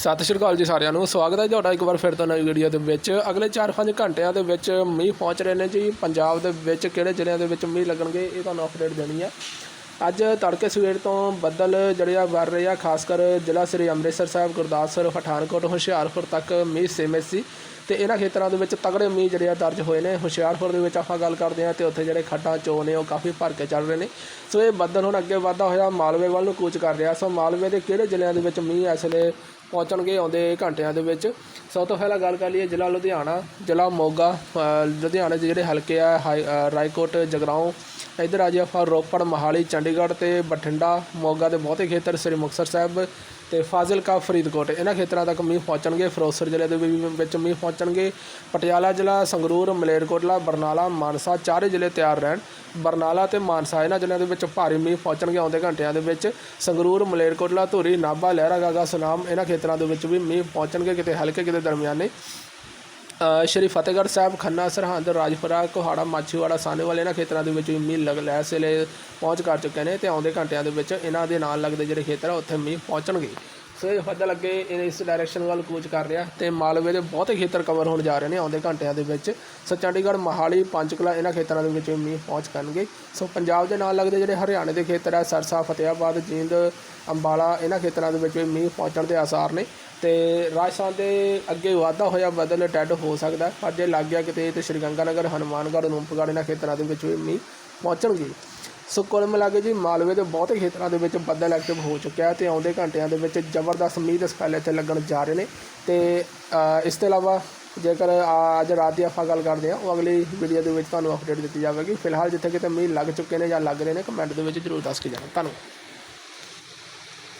ਸਤਿ ਸ਼੍ਰੀ ਅਕਾਲ ਜੀ ਸਾਰਿਆਂ ਨੂੰ। ਸਵਾਗਤ ਹੈ ਤੁਹਾਡਾ ਇੱਕ ਵਾਰ ਫਿਰ ਤੋਂ ਨਵੀਂ ਵੀਡੀਓ ਦੇ ਵਿੱਚ। ਅਗਲੇ 4-5 ਘੰਟਿਆਂ ਦੇ ਵਿੱਚ ਮੀਂਹ ਪਹੁੰਚ ਰਹੇ ਨੇ ਜੀ। ਪੰਜਾਬ ਦੇ ਵਿੱਚ ਕਿਹੜੇ ਜ਼ਿਲ੍ਹਿਆਂ ਦੇ ਵਿੱਚ ਮੀਂਹ ਲੱਗਣਗੇ ਇਹ ਤੁਹਾਨੂੰ ਅਪਡੇਟ ਦੇਣੀ ਹੈ। ਅੱਜ ਤੜਕੇ ਸਵੇਰ ਤੋਂ ਬੱਦਲ ਜਿਹੜੇ ਆ ਵਰ ਰਹੇ ਆ ਖਾਸ ਕਰ ਜ਼ਿਲ੍ਹਾ ਸ੍ਰੀ ਅੰਮ੍ਰਿਤਸਰ ਸਾਹਿਬ ਗੁਰਦਾਸਪੁਰ ਪਠਾਨਕੋਟ ਹੁਸ਼ਿਆਰਪੁਰ ਤੱਕ ਮੀਂਹ ਸੀਮਿਤ ਸੀ ਤੇ ਇਹਨਾਂ ਖੇਤਰਾਂ ਦੇ ਵਿੱਚ ਤਗੜੇ ਮੀਂਹ ਜਿਹੜੇ ਆ ਦਰਜ ਹੋਏ ਨੇ। ਹੁਸ਼ਿਆਰਪੁਰ ਦੇ ਵਿੱਚ ਆਪਾਂ ਗੱਲ ਕਰਦੇ ਆ ਤੇ ਉੱਥੇ ਜਿਹੜੇ ਖੱਡਾਂ ਚੋ ਨੇ ਉਹ ਕਾਫੀ ਭਰ ਕੇ ਚੱਲ ਰਹੇ ਨੇ। ਸੋ ਇਹ ਬੱਦਲ ਹੁਣ ਅੱਗੇ ਵਧਦਾ ਹੋਇਆ ਮਾਲਵੇ ਵੱਲ ਨੂੰ ਕੂਚ ਕਰ ਰਿਹਾ। ਸੋ ਮਾਲਵੇ ਦੇ ਕਿਹੜੇ ਜ਼ਿਲ੍ਹਿਆਂ ਦੇ ਵਿੱਚ ਮੀਂਹ ਇਸ ਵੇਲੇ ਪਹੁੰਚਣਗੇ ਆਉਂਦੇ ਘੰਟਿਆਂ ਦੇ ਵਿੱਚ? ਸਭ ਤੋਂ ਪਹਿਲਾਂ ਗੱਲ ਕਰ ਲਈਏ ਜ਼ਿਲ੍ਹਾ ਲੁਧਿਆਣਾ ਜ਼ਿਲ੍ਹਾ ਮੋਗਾ ਅ, ਲੁਧਿਆਣੇ ਦੇ ਜਿਹੜੇ ਹਲਕੇ ਆ ਹਾਈ- ਰਾਏਕੋਟ ਜਗਰਾਉਂ ਇੱਧਰ ਆ ਜੀ ਆਪਾਂ ਰੋਪੜ, ਮਹਾਲੀ, ਚੰਡੀਗੜ੍ਹ ਤੇ ਬਠਿੰਡਾ, ਮੋਗਾ ਦੇ ਬਹੁਤੇ ਖੇਤਰ, ਸ੍ਰੀ ਮੁਕਤਸਰ ਸਾਹਿਬ ਤੇ ਫਾਜ਼ਿਲਕਾ, ਫਰੀਦਕੋਟ। ਇਹਨਾਂ ਖੇਤਰਾਂ ਤੱਕ ਮੀਂਹ ਪਹੁੰਚਣਗੇ। ਫਿਰੋਜ਼ਪੁਰ ਜ਼ਿਲ੍ਹੇ ਦੇ ਵੀ ਵਿੱਚ ਮੀਂਹ ਪਹੁੰਚਣਗੇ। ਪਟਿਆਲਾ ਜ਼ਿਲ੍ਹਾ, ਸੰਗਰੂਰ, ਮਲੇਰਕੋਟਲਾ, ਬਰਨਾਲਾ, ਮਾਨਸਾ ਚਾਰੇ ਜ਼ਿਲ੍ਹੇ ਤਿਆਰ ਰਹਿਣ। ਬਰਨਾਲਾ ਤੇ ਮਾਨਸਾ ਇਹਨਾਂ ਜ਼ਿਲ੍ਹਿਆਂ ਦੇ ਵਿੱਚ ਭਾਰੀ ਮੀਂਹ ਪਹੁੰਚਣਗੇ ਆਉਂਦੇ ਘੰਟਿਆਂ ਦੇ ਵਿੱਚ। ਸੰਗਰੂਰ, ਮਲੇਰਕੋਟਲਾ, ਧੂਰੀ, ਨਾਭਾ, ਲਹਿਰਾਗਾਗਾ, ਸੁਨਾਮ ਇਹਨਾਂ ਖੇਤਰਾਂ ਦੇ ਵਿੱਚ ਵੀ ਮੀਂਹ ਪਹੁੰਚਣਗੇ ਕਿਤੇ ਹਲਕੇ, ਕਿਤੇ ਦਰਮਿਆਨੇ। ਸ਼੍ਰੀ ਫਤਿਹਗੜ੍ਹ ਸਾਹਿਬ, ਖੰਨਾ, ਸਰਹੰਦ, ਰਾਜਪੁਰਾ, ਕੋਹਾੜਾ, ਮਾਛੀਵਾੜਾ, ਸਾਨੇਵਾਲ ਇਹਨਾਂ ਖੇਤਰਾਂ ਦੇ ਵਿੱਚ ਵੀ ਮੀਂਹ ਲਗ ਲੈ ਇਸ ਵੇਲੇ ਪਹੁੰਚ ਕਰ ਚੁੱਕੇ ਨੇ ਤੇ ਆਉਂਦੇ ਘੰਟਿਆਂ ਦੇ ਵਿੱਚ ਇਹਨਾਂ ਦੇ ਨਾਲ ਲੱਗਦੇ ਜਿਹੜੇ ਖੇਤਰ ਆ, ਉੱਥੇ ਮੀਂਹ ਪਹੁੰਚਣਗੇ। ਸੋ ਇਹ ਬੱਦਲ ਅੱਗੇ ਇਹ ਇਸ ਡਾਇਰੈਕਸ਼ਨ ਵੱਲ ਕੂਚ ਕਰ ਰਿਹਾ ਤੇ ਮਾਲਵੇ ਦੇ ਬਹੁਤੇ ਖੇਤਰ ਕਵਰ ਹੋਣ ਜਾ ਰਹੇ ਨੇ ਆਉਂਦੇ ਘੰਟਿਆਂ ਦੇ ਵਿੱਚ। ਸੋ ਚੰਡੀਗੜ੍ਹ, ਮਹਾਲੀ, ਪੰਚਕੁਲਾ ਇਹਨਾਂ ਖੇਤਰਾਂ ਦੇ ਵਿੱਚ ਵੀ ਮੀਂਹ ਪਹੁੰਚ ਕਰਨਗੇ। ਸੋ ਪੰਜਾਬ ਦੇ ਨਾਲ ਲੱਗਦੇ ਜਿਹੜੇ ਹਰਿਆਣੇ ਦੇ ਖੇਤਰ ਆ, ਸਰਸਾ ਫਤਿਆਬਾਦ ਜੀਂਦ, ਅੰਬਾਲਾ ਇਹਨਾਂ ਖੇਤਰਾਂ ਦੇ ਵਿੱਚ ਵੀ ਮੀਂਹ ਪਹੁੰਚਣ ਦੇ ਆਸਾਰ ਨੇ ਤੇ ਰਾਜਸਥਾਨ ਦੇ ਅੱਗੇ ਵਾਧਾ ਹੋਇਆ, ਬਦਲ ਟੈਡ ਹੋ ਸਕਦਾ ਪਰ ਜੇ ਲੱਗ ਗਿਆ ਕਿਤੇ ਤੇ ਸ਼੍ਰੀ ਗੰਗਾਨਗਰ ਹਨੂਮਾਨਗੜ੍ਹ ਅਨੂਪਗੜ੍ਹ ਇਹਨਾਂ ਖੇਤਰਾਂ ਦੇ ਵਿੱਚ ਵੀ ਮੀਂਹ ਪਹੁੰਚਣਗੇ। ਸੋ ਕੁੱਲ ਮਿਲਾ ਕੇ ਜੀ ਮਾਲਵੇ ਦੇ ਬਹੁਤੇ ਖੇਤਰਾਂ ਦੇ ਵਿੱਚ ਬੱਦਲ ਐਕਟਿਵ ਹੋ ਚੁੱਕਿਆ ਹੈ ਤੇ ਆਉਂਦੇ ਘੰਟਿਆਂ ਦੇ ਵਿੱਚ ਜ਼ਬਰਦਸਤ ਮੀਂਹ ਦੇ ਸਪੈਲ ਇੱਥੇ ਲੱਗਣ ਜਾ ਰਹੇ ਨੇ ਤੇ ਇਸ ਤੋਂ ਇਲਾਵਾ ਜੇਕਰ ਅੱਜ ਰਾਤ ਦੀ ਆਪਾਂ ਗੱਲ ਕਰਦੇ ਹਾਂ, ਉਹ ਅਗਲੀ ਵੀਡੀਓ ਦੇ ਵਿੱਚ ਤੁਹਾਨੂੰ ਅਪਡੇਟ ਦਿੱਤੀ ਜਾਵੇਗੀ। ਫਿਲਹਾਲ ਜਿੱਥੇ ਕਿਤੇ ਮੀਂਹ ਲੱਗ ਚੁੱਕੇ ਨੇ ਜਾਂ ਲੱਗ ਰਹੇ ਨੇ ਕਮੈਂਟ ਦੇ ਵਿੱਚ ਜ਼ਰੂਰ ਦੱਸ ਕੇ ਜਾਣਾ। ਧੰਨਵਾਦ।